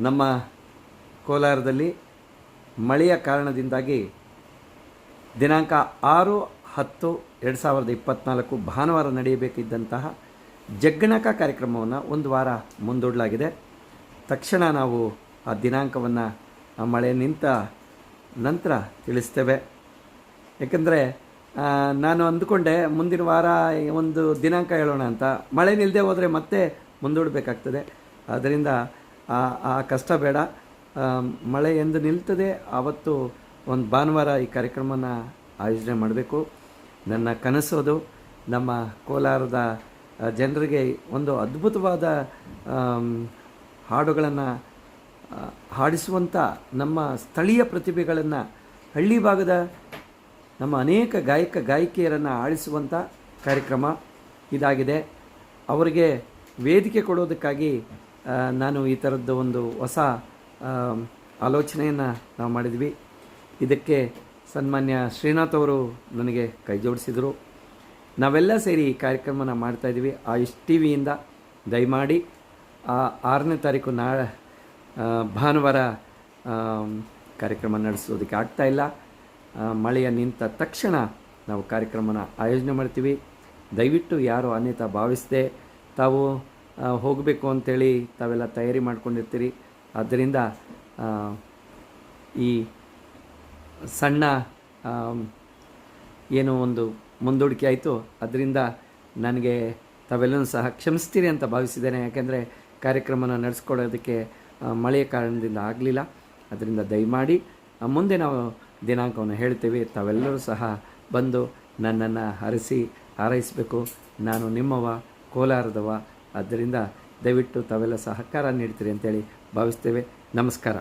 ನಮ್ಮ ಕೋಲಾರದಲ್ಲಿ ಮಳೆಯ ಕಾರಣದಿಂದಾಗಿ ದಿನಾಂಕ ಆರು, ಹತ್ತು, ಎರಡು ಸಾವಿರದ ಇಪ್ಪತ್ತ್ನಾಲ್ಕು ಭಾನುವಾರ ನಡೆಯಬೇಕಿದ್ದಂತಹ ಜಗ್ಗಣಕ ಕಾರ್ಯಕ್ರಮವನ್ನು ಒಂದು ವಾರ ಮುಂದೂಡಲಾಗಿದೆ. ತಕ್ಷಣ ನಾವು ಆ ದಿನಾಂಕವನ್ನು ಮಳೆ ನಿಂತ ನಂತರ ತಿಳಿಸ್ತೇವೆ. ಏಕೆಂದರೆ ನಾನು ಅಂದುಕೊಂಡೆ ಮುಂದಿನ ವಾರ ಒಂದು ದಿನಾಂಕ ಹೇಳೋಣ ಅಂತ. ಮಳೆ ನಿಲ್ಲದೆ ಹೋದರೆ ಮತ್ತೆ ಮುಂದೂಡಬೇಕಾಗ್ತದೆ. ಆದ್ದರಿಂದ ಆ ಆ ಕಷ್ಟ ಬೇಡ. ಮಳೆ ಎಂದು ನಿಲ್ತದೆ, ಆವತ್ತು ಒಂದು ಭಾನುವಾರ ಈ ಕಾರ್ಯಕ್ರಮನ ಆಯೋಜನೆ ಮಾಡಬೇಕು. ನನ್ನ ಕನಸೋದು ನಮ್ಮ ಕೋಲಾರದ ಜನರಿಗೆ ಒಂದು ಅದ್ಭುತವಾದ ಹಾಡುಗಳನ್ನು ಹಾಡಿಸುವಂಥ ನಮ್ಮ ಸ್ಥಳೀಯ ಪ್ರತಿಭೆಗಳನ್ನು, ಹಳ್ಳಿ ಭಾಗದ ನಮ್ಮ ಅನೇಕ ಗಾಯಕ, ಗಾಯಕಿಯರನ್ನು ಆಡಿಸುವಂಥ ಕಾರ್ಯಕ್ರಮ ಇದಾಗಿದೆ. ಅವರಿಗೆ ವೇದಿಕೆ ಕೊಡೋದಕ್ಕಾಗಿ ನಾನು ಈ ಥರದ್ದು ಒಂದು ಹೊಸ ಆಲೋಚನೆಯನ್ನು ನಾವು ಮಾಡಿದ್ವಿ. ಇದಕ್ಕೆ ಸನ್ಮಾನ್ಯ ಶ್ರೀನಾಥ್ ಅವರು ನನಗೆ ಕೈ ಜೋಡಿಸಿದರು. ನಾವೆಲ್ಲ ಸೇರಿ ಈ ಕಾರ್ಯಕ್ರಮನ ಮಾಡ್ತಾಯಿದ್ವಿ ಆಯುಷ್ ಟಿ ವಿಯಿಂದ ದಯಮಾಡಿ, ಆ ಆರನೇ ತಾರೀಕು ನಾಳೆ ಭಾನುವಾರ ಕಾರ್ಯಕ್ರಮ ನಡೆಸೋದಕ್ಕೆ ಆಗ್ತಾ ಇಲ್ಲ. ಮಳೆಯ ನಿಂತ ತಕ್ಷಣ ನಾವು ಕಾರ್ಯಕ್ರಮನ ಆಯೋಜನೆ ಮಾಡ್ತೀವಿ. ದಯವಿಟ್ಟು ಯಾರು ಅನ್ಯತಾ ಭಾವಿಸದೆ ತಾವು ಹೋಗಬೇಕು ಅಂತೇಳಿ ತಾವೆಲ್ಲ ತಯಾರಿ ಮಾಡ್ಕೊಂಡಿರ್ತೀರಿ. ಆದ್ದರಿಂದ ಈ ಸಣ್ಣ ಏನು ಒಂದು ಮುಂದೂಡಿಕೆ ಆಯಿತು. ಅದರಿಂದ ನನಗೆ ತಾವೆಲ್ಲನೂ ಸಹ ಕ್ಷಮಿಸ್ತೀರಿ ಅಂತ ಭಾವಿಸಿದ್ದೇನೆ. ಯಾಕೆಂದರೆ ಕಾರ್ಯಕ್ರಮನ ನಡೆಸ್ಕೊಡೋದಕ್ಕೆ ಮಳೆಯ ಕಾರಣದಿಂದ ಆಗಲಿಲ್ಲ. ಅದರಿಂದ ದಯಮಾಡಿ ಮುಂದೆ ನಾವು ದಿನಾಂಕವನ್ನು ಹೇಳ್ತೀವಿ. ತಾವೆಲ್ಲರೂ ಸಹ ಬಂದು ನನ್ನನ್ನು ಹರಿಸಿ ಹಾರೈಸಬೇಕು. ನಾನು ನಿಮ್ಮವ ಕೋಲಾರದವ ಆದ್ದರಿಂದ ದಯವಿಟ್ಟು ತಾವೆಲ್ಲ ಸಹಕಾರ ನೀಡ್ತೀರಿ ಅಂತೇಳಿ ಭಾವಿಸ್ತೇವೆ. ನಮಸ್ಕಾರ.